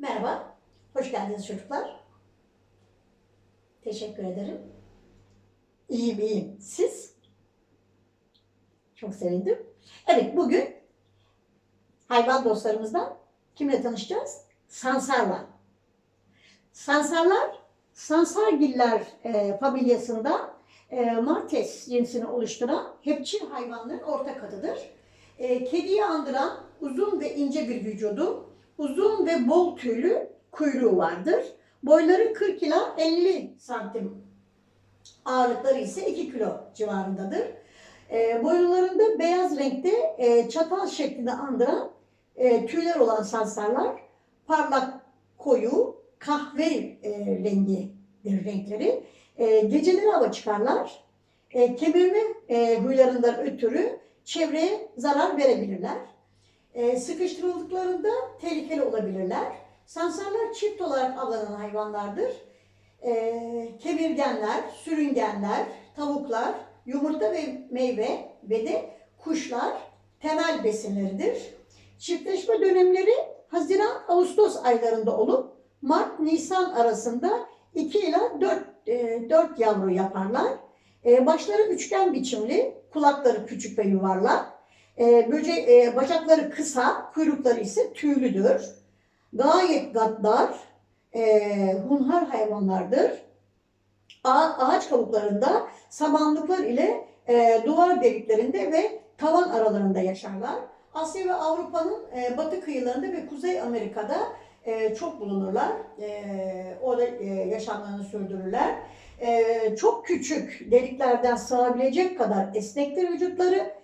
Merhaba, hoş geldiniz çocuklar. Teşekkür ederim. İyiyim, iyiyim. Siz? Çok sevindim. Evet, bugün hayvan dostlarımızdan kimle tanışacağız? Sansarla. Sansarlar, sansargiller e, familyasında e, Martes cinsini oluşturan hepçil hayvanların ortak adıdır. E, kediyi andıran uzun ve ince bir vücudu, uzun ve bol tüylü kuyruğu vardır. Boyları 40 ila 50 santim. Ağırlıkları ise 2 kilo civarındadır. E, boyunlarında beyaz renkte e, çatal şeklinde andıran e, tüyler olan sansarlar parlak koyu kahve e, rengidir renkleri. E, geceleri hava çıkarlar. E, kemirme e, huylarından ötürü çevreye zarar verebilirler. E, sıkıştırıldıklarında tehlikeli olabilirler. Sansarlar çift olarak avlanan hayvanlardır. E, kemirgenler, sürüngenler, tavuklar, yumurta ve meyve ve de kuşlar temel besinleridir. Çiftleşme dönemleri Haziran-Ağustos aylarında olup Mart-Nisan arasında 2 ila 4, e, 4 yavru yaparlar. E, başları üçgen biçimli, kulakları küçük ve yuvarlak. E, böce, e, bacakları kısa, kuyrukları ise tüylüdür. Gayet gaddar, e, hunhar hayvanlardır. A- ağaç kabuklarında samanlıklar ile e, duvar deliklerinde ve tavan aralarında yaşarlar. Asya ve Avrupa'nın e, batı kıyılarında ve Kuzey Amerika'da e, çok bulunurlar. E, orada e, yaşamlarını sürdürürler. E, çok küçük deliklerden sığabilecek kadar esnektir vücutları.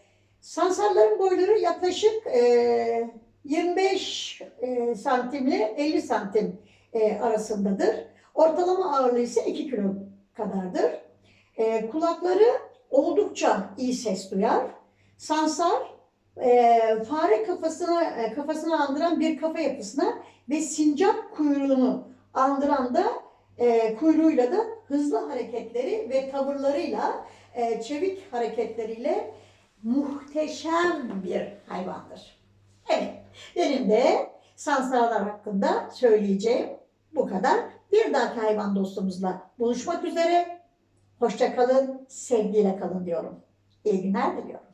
Sansarların boyları yaklaşık e, 25 e, santimle 50 santim e, arasındadır. Ortalama ağırlığı ise 2 kilo kadardır. E, kulakları oldukça iyi ses duyar. Sansar e, fare kafasına e, kafasını andıran bir kafa yapısına ve sincap kuyruğunu andıran da e, kuyruğuyla da hızlı hareketleri ve tavırlarıyla e, çevik hareketleriyle muhteşem bir hayvandır. Evet, benim de sansarlar hakkında söyleyeceğim bu kadar. Bir dahaki hayvan dostumuzla buluşmak üzere. Hoşça kalın, sevgiyle kalın diyorum. İyi günler diliyorum.